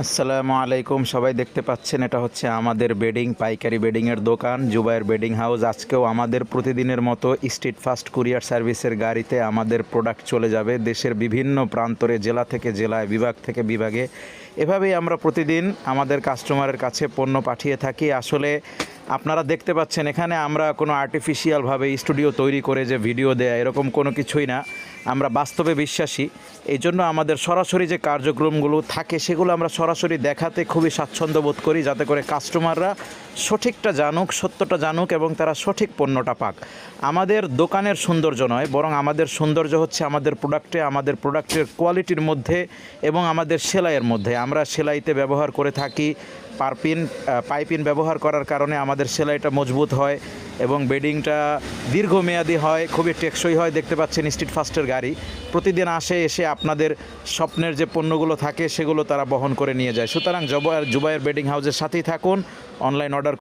আসসালামু আলাইকুম। সবাই দেখতে পাচ্ছেন, এটা হচ্ছে আমাদের বেডিং, পাইকারি বেডিংয়ের দোকান জুবাইয়ের বেডিং হাউস। আজকেও আমাদের প্রতিদিনের মতো স্ট্রিট ফাস্ট কুরিয়ার সার্ভিসের গাড়িতে আমাদের প্রোডাক্ট চলে যাবে। দেশের বিভিন্ন প্রান্তরে, জেলা থেকে জেলায়, বিভাগ থেকে বিভাগে। এভাবেই আমরা প্রতিদিন আমাদের কাস্টমারের কাছে পণ্য পাঠিয়ে থাকি। আসলে আপনারা দেখতে পাচ্ছেন, এখানে আমরা কোনো আর্টিফিশিয়ালভাবে স্টুডিও তৈরি করে যে ভিডিও দেয়া, এরকম কোনো কিছুই না। আমরা বাস্তবে বিশ্বাসী। এই জন্য আমাদের সরাসরি যে কার্যক্রমগুলো থাকে, সেগুলো আমরা সরাসরি দেখাতে খুবই স্বাচ্ছন্দ্য বোধ করি, যাতে করে কাস্টমাররা সঠিকটা জানুক, সত্যটা জানুক এবং তারা সঠিক পণ্যটা পাক। আমাদের দোকানের সৌন্দর্য নয়, বরং আমাদের সৌন্দর্য হচ্ছে আমাদের প্রোডাক্টে আমাদের প্রোডাক্টের কোয়ালিটির মধ্যে এবং আমাদের সেলাইয়ের মধ্যে। আমরা সেলাইতে ব্যবহার করে থাকি, পারপিন পাইপিন ব্যবহার করার কারণে আমাদের সেলাইটা মজবুত হয়। এবং বেডিংটা দীর্ঘমেয়াদী হয়, খুবই টেকসই হয়, দেখতে পাচ্ছেন স্ট্রিট ফাস্টের গাড়ি। প্রতিদিন আসে, এসে আপনাদের স্বপ্নের যে পণ্যগুলো থাকে, সেগুলো তারা বহন করে নিয়ে যায়। সুতরাং জবায়ের জুবাইয়ের বেডিং হাউসের সাথেই থাকুন, অনলাইন অর্ডার